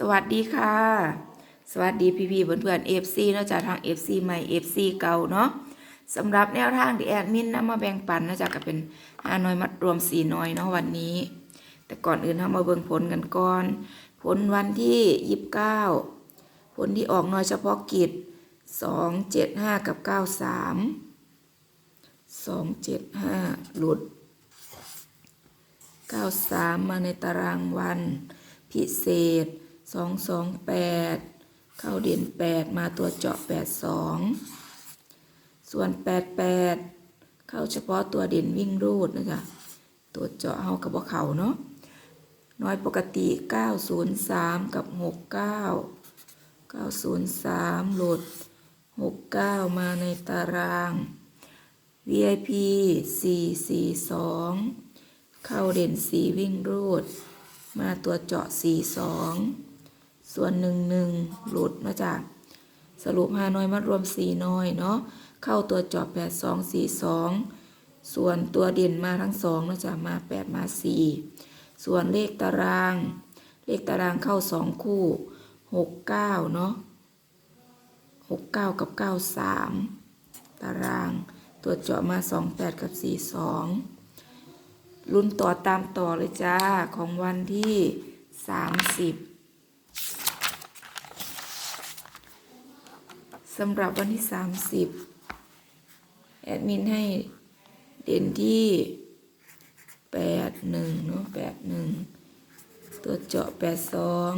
สวัสดีค่ะ สวัสดีพี่พี่ๆเพื่อนๆ FC เนาะจากทาง FC ใหม่ FC เก่าเนาะสำหรับแนวทางที่แอดมินนำมาแบ่งปันนาะจากก็เป็นห้าน้อยมัดรวมสี่น้อยเนาะวันนี้ แต่ก่อนอื่นเรามาเบิ่งผลกันก่อน ผลวันที่ยี่สิบเก้าผลที่ออกน้อยเฉพาะกิจสองเจ็ดห้ากับเก้าสามสองเจ็ดห้าหลุด93มาในตารางวัน พิเศษ 228เข้าเด่น8มาตัวเจาะ82ส่วน88เข้าเฉพาะตัวเด่นวิ่งรูดนะจ๊ะตัวเจาะเฮากับว่าเขาเนาะน้อยปกติ 903 กับ 69 903โหลด69 มาในตาราง VIP 442 เข้าเด่นสีวิ่งรูด มาตัวเจาะสี ส่วนหนึ่งหนึ่งหลุดมาจากสรุปห้าน้อยมัดรวมสี่น้อยเนาะเข้าตัวเจาะแปดสองสี่สองส่วนตัวเด่นมาทั้งสองนะจ๊ะมาแปดมาสี่ส่วนเลขตาราง เลขตารางเข้าสองคู่หกเก้าเนาะหกเก้ากับเก้าสามตารางตัวเจาะมาสองแปดกับสี่สองลุ้นต่อตามต่อเลยจ้า ของวันที่สามสิบ สำหรับวันที่สามสิบแอดมินให้เด่นที่แปดหนึ่งเนาะแปดหนึ่งตัวเจาะแปดสอง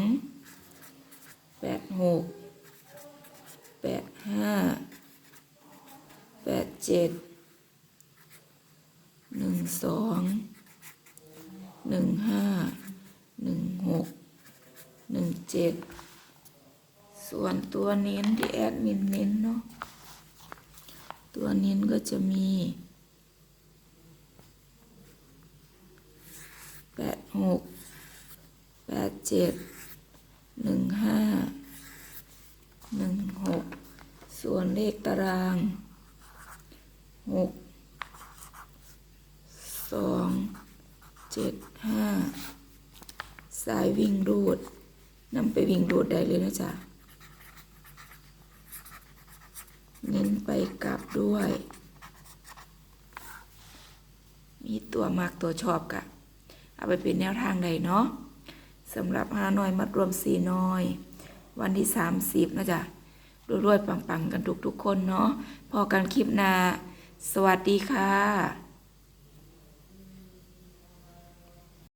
แปดหกแปดห้าแปดเจ็ดหนึ่งสองหนึ่งห้าหนึ่งหกหนึ่งเจ็ด ส่วนตัวเน้นที่แอดมินเน้นเนาะตัวเน้นก็จะมีแปดหกแปดเจ็ดหนึ่งห้าหนึ่งหกส่วนเลขตารางหกสองเจ็ดห้าสายวิ่งรูดนำไปวิ่งรูดได้เลยนะจ๊ะ เน้นไปกลับด้วย มีตัวมากตัวชอบกะเอาไปเป็นแนวทางใดเนาะสำหรับห้าน้อยมัดรวมสี่น้อย วันที่สามสิบนะจ๊ะรวยๆปังๆ กันทุกๆคนเนาะพอกันคลิปหน้า สวัสดีค่ะ